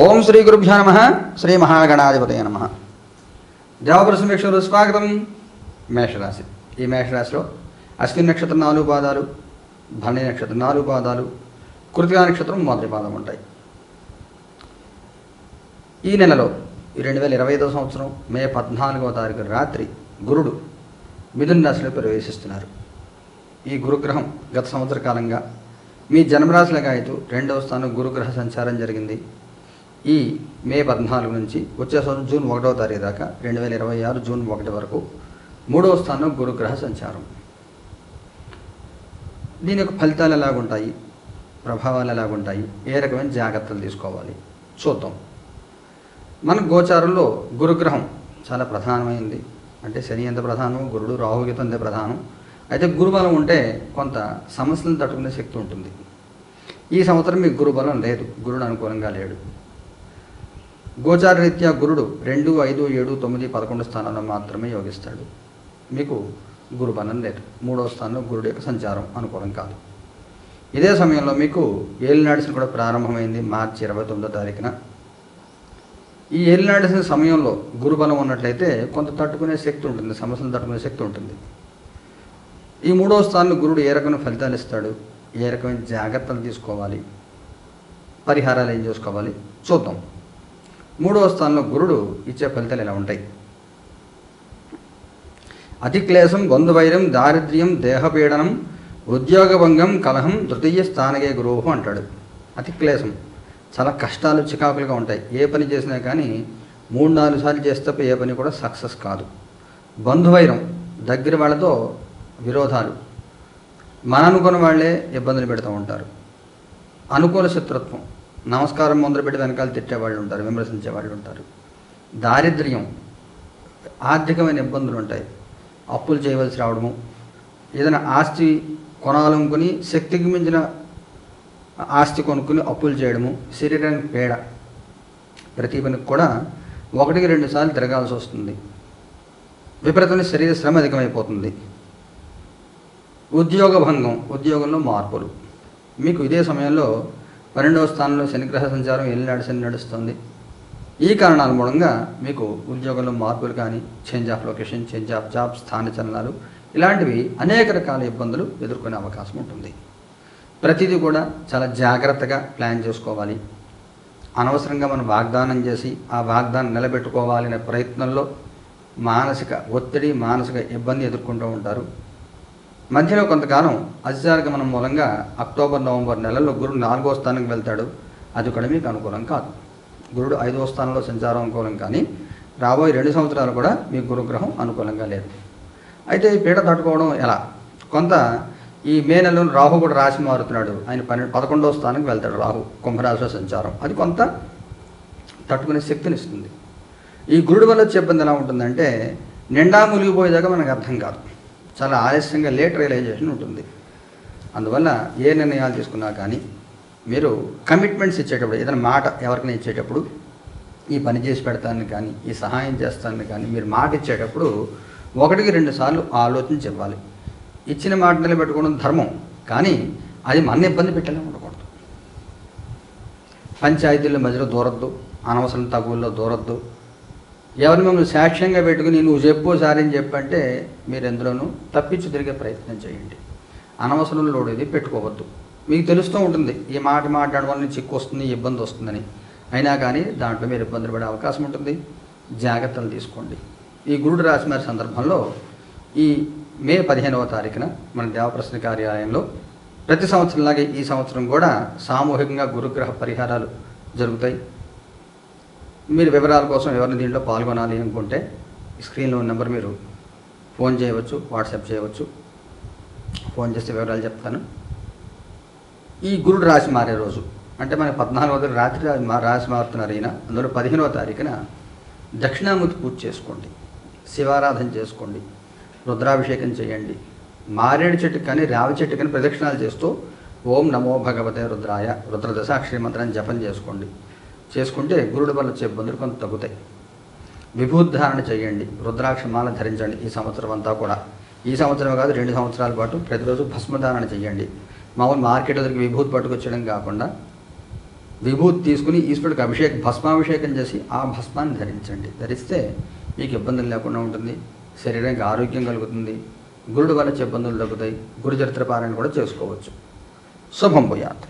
ఓం శ్రీ గురుభ్యో నమ శ్రీ మహాగణాధిపతయ నమ. దేవపురుష వీక్షకులు స్వాగతం మేషరాశి. ఈ మేషరాశిలో అశ్విని నక్షత్రం నాలుగు పాదాలు భరణి నక్షత్రం నాలుగు పాదాలు కృతికా నక్షత్రం మొదటి పాదం ఉంటాయి. ఈ నెలలో ఈ రెండు వేల ఇరవై ఐదవ సంవత్సరం మే పద్నాలుగవ తారీఖు రాత్రి గురుడు మిథున రాశిలో ప్రవేశిస్తున్నారు. ఈ గురుగ్రహం గత సంవత్సర కాలంగా మీ జన్మరాశిలో అయితే రెండవ స్థానం గురుగ్రహ సంచారం జరిగింది. ఈ మే పద్నాలుగు నుంచి వచ్చే సంవత్సరం జూన్ ఒకటవ తారీఖు దాకా రెండు వేల ఇరవై ఆరు జూన్ ఒకటి వరకు మూడవ స్థానం గురుగ్రహ సంచారం. దీని యొక్క ఫలితాలు ఎలాగుంటాయి? ప్రభావాలు ఎలాగుంటాయి? ఏ రకమైన జాగ్రత్తలు తీసుకోవాలి? చూద్దాం. మన గోచారంలో గురుగ్రహం చాలా ప్రధానమైంది. అంటే శని ఎంత ప్రధానం? గురుడు రాహుగీత అంతే ప్రధానం. అయితే గురుబలం ఉంటే కొంత సమస్యలను తట్టుకునే శక్తి ఉంటుంది. ఈ సంవత్సరం మీకు గురుబలం లేదు. గురుడు అనుకూలంగా లేడు. గోచార రీత్యా గురుడు రెండు ఐదు ఏడు తొమ్మిది పదకొండు స్థానాల్లో మాత్రమే యోగిస్తాడు. మీకు గురుబలం లేదు. మూడవ స్థానంలో గురుడు యొక్క సంచారం అనుకూలం కాదు. ఇదే సమయంలో మీకు ఏలినాడిసిన కూడా ప్రారంభమైంది. మార్చి ఇరవై తొమ్మిదో తారీఖున. ఈ ఏలినాడిసిన సమయంలో గురుబలం ఉన్నట్లయితే కొంత తట్టుకునే శక్తి ఉంటుంది. సమస్యలు తట్టుకునే శక్తి ఉంటుంది. ఈ మూడవ స్థానంలో గురుడు ఏ రకమైన ఫలితాలు ఇస్తాడు? ఏ రకమైన జాగ్రత్తలు తీసుకోవాలి? పరిహారాలు ఏం చేసుకోవాలి? చూద్దాం. మూడవ స్థానంలో గురుడు ఇచ్చే ఫలితాలు ఇలా ఉంటాయి. అతిక్లేశం బంధువైరం దారిద్ర్యం దేహపీడనం ఉద్యోగభంగం కలహం తృతీయ స్థానగే గురువు అంటాడు. అతిక్లేశం చాలా కష్టాలు చికాకులుగా ఉంటాయి. ఏ పని చేసినా కానీ మూడు నాలుగు సార్లు చేస్తే ఏ పని కూడా సక్సెస్ కాదు. బంధువైరం. దగ్గర వాళ్ళతో విరోధాలు. మన అనుకున్న వాళ్ళే ఇబ్బందులు పెడుతూ ఉంటారు. అనుకూల శత్రుత్వం. నమస్కారం మొదలుపెట్టి వెనకాల తిట్టేవాళ్ళు ఉంటారు విమర్శించే వాళ్ళు ఉంటారు దారిద్ర్యం ఆర్థికమైన ఇబ్బందులు ఉంటాయి. అప్పులు చేయవలసి రావడము ఏదైనా ఆస్తి కొనాలనుకుని శక్తికి మించిన ఆస్తి కొనుక్కుని అప్పులు చేయడము శరీరానికి పేడ ప్రతి పనికి కూడా ఒకటికి రెండు సార్లు తిరగాల్సి వస్తుంది. విపరీతమైన శరీర శ్రమ అధికమైపోతుంది. ఉద్యోగ భంగం ఉద్యోగంలో మార్పులు. మీకు ఇదే సమయంలో పన్నెండవ స్థానంలో శనిగ్రహ సంచారం ఎల్లినాడు శని నడుస్తుంది. ఈ కారణాల మూలంగా మీకు ఉద్యోగంలో మార్పులు కానీ change of location change of job స్థాన చలనాలు ఇలాంటివి అనేక రకాల ఇబ్బందులు ఎదుర్కొనే అవకాశం ఉంటుంది. ప్రతిదీ కూడా చాలా జాగ్రత్తగా ప్లాన్ చేసుకోవాలి. అనవసరంగా మనం వాగ్దానం చేసి ఆ వాగ్దానం నిలబెట్టుకోవాలనే ప్రయత్నంలో మానసిక ఒత్తిడి మానసిక ఇబ్బంది ఎదుర్కొంటూ ఉంటారు. మధ్యలో కొంతకాలం అతిచారగమనం మూలంగా అక్టోబర్ నవంబర్ నెలలో గురుడు నాలుగో స్థానానికి వెళ్తాడు. అది కూడా మీకు అనుకూలం కాదు. గురుడు ఐదవ స్థానంలో సంచారం అనుకూలం కానీ రాబోయే రెండు సంవత్సరాలు కూడా మీకు గురుగ్రహం అనుకూలంగా లేదు. అయితే ఈ పీడ తట్టుకోవడం ఎలా? కొంత ఈ మే నెలలో రాహు కూడా రాశి మారుతున్నాడు. ఆయన పన్నెండు పదకొండవ స్థానానికి వెళ్తాడు రాహు కుంభరాశిలో సంచారం. అది కొంత తట్టుకునే శక్తిని ఇస్తుంది. ఈ గురుడు వల్ల వచ్చే ఇబ్బంది ఎలా ఉంటుందంటే నిండా మునిగిపోయేదాకా మనకు అర్థం కాదు. చాలా ఆలస్యంగా లేట్ రియలైజేషన్ ఉంటుంది. అందువల్ల ఏ నిర్ణయాలు తీసుకున్నా కానీ మీరు కమిట్మెంట్స్ ఇచ్చేటప్పుడు ఏదైనా మాట ఎవరికైనా ఇచ్చేటప్పుడు ఈ పని చేసి పెడతానని కానీ ఈ సహాయం చేస్తానని కానీ మీరు మాట ఇచ్చేటప్పుడు ఒకటికి రెండు సార్లు ఆలోచించి ఇవ్వాలి ఇచ్చిన మాట నిలబెట్టుకోవడం ధర్మం కానీ అది మన ఇబ్బంది పెట్టేలా ఉండకూడదు. పంచాయతీల మధ్యలో దూరద్దు అనవసరం తగుల్లో దూరద్దు ఎవరిని మిమ్మల్ని సాక్ష్యంగా పెట్టుకుని నువ్వు చెప్పు సారి అని చెప్పంటే మీరు ఎందులోనూ తప్పించి తిరిగే ప్రయత్నం చేయండి. అనవసరం లోడు ఇది పెట్టుకోవద్దు. మీకు తెలుస్తూ ఉంటుంది ఈ మాట మాట్లాడడం వల్ల చిక్కు వస్తుంది ఇబ్బంది వస్తుందని. అయినా కానీ దాంట్లో మీరు ఇబ్బందులు పడే అవకాశం ఉంటుంది. జాగ్రత్తలు తీసుకోండి. ఈ గురుడు రాసిన సందర్భంలో ఈ మే పదిహేనవ తారీఖున మన దేవప్రశ్న కార్యాలయంలో ప్రతి సంవత్సరంలాగే ఈ సంవత్సరం కూడా సామూహికంగా గురుగ్రహ పరిహారాలు జరుగుతాయి. మీరు వివరాల కోసం ఎవరిని దీంట్లో పాల్గొనాలి అనుకుంటే స్క్రీన్లో ఉన్న నెంబర్ మీరు ఫోన్ చేయవచ్చు వాట్సాప్ చేయవచ్చు. ఫోన్ చేస్తే వివరాలు చెప్తాను. ఈ గురుడు రాశి మారే రోజు అంటే మన పద్నాలుగో తారీఖు రాత్రి మా- రాశి మారుతున్నారు ఈయన. అందులో పదిహేనవ తారీఖున దక్షిణామూర్తి పూజ చేసుకోండి శివారాధన చేసుకోండి రుద్రాభిషేకం చేయండి. మారేడు చెట్టు కానీ రావి చెట్టు కానీ ప్రదక్షిణాలు చేస్తూ ఓం నమో భగవతే రుద్రాయ రుద్రదశాక్షరి మంత్రాన్ని జపం చేసుకోండి. చేసుకుంటే గురుడు వల్ల వచ్చే ఇబ్బందులు కొంత తగ్గుతాయి. విభూద్ధారణ చేయండి రుద్రాక్ష మాల ధరించండి ఈ సంవత్సరం అంతా కూడా. ఈ సంవత్సరం కాదు రెండు సంవత్సరాల పాటు ప్రతిరోజు భస్మధారణ చేయండి. మామూలు మార్కెట్ దగ్గరికి విభూతి పట్టుకొచ్చడం కాకుండా విభూతి తీసుకుని ఈశ్వరుడికి అభిషేక్ భస్మాభిషేకం చేసి ఆ భస్మాన్ని ధరించండి. ధరిస్తే మీకు ఇబ్బందులు లేకుండా ఉంటుంది శరీరానికి ఆరోగ్యం కలుగుతుంది గురుడు వల్ల ఇబ్బందులు తగ్గుతాయి గురుచరిత్ర పారాయణ కూడా చేసుకోవచ్చు. శుభం పోయాత్